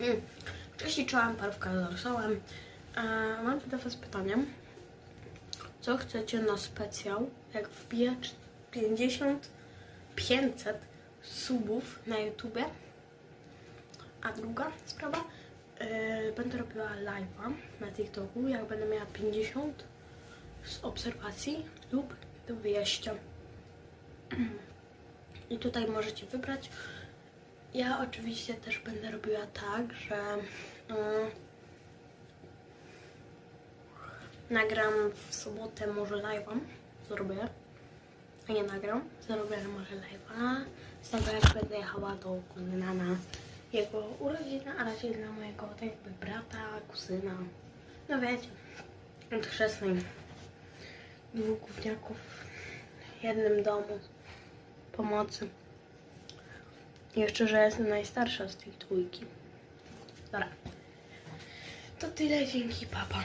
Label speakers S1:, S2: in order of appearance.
S1: Mm. Cześć, czołem, parówka z rosołem. E, mam do Was pytanie. Co chcecie na specjał, jak wbije 50, 500 subów na YouTubie? A druga sprawa, e, będę robiła live'a na TikToku, jak będę miała 50 z obserwacji lub do wyjścia. I tutaj możecie wybrać. Ja oczywiście też będę robiła tak, że mm, nagram w sobotę może live'a, zrobię, a nie nagram, zrobię może live'a, z tego jak będę jechała do kuzyna na jego urodziny, a raczej dla mojego tak jakby brata, kuzyna, no wiecie, od chrzestnej dwóch gówniaków w jednym domu pomocy. Jeszcze, że jestem najstarsza z tej dwójki. Dobra. To tyle, dzięki, papa.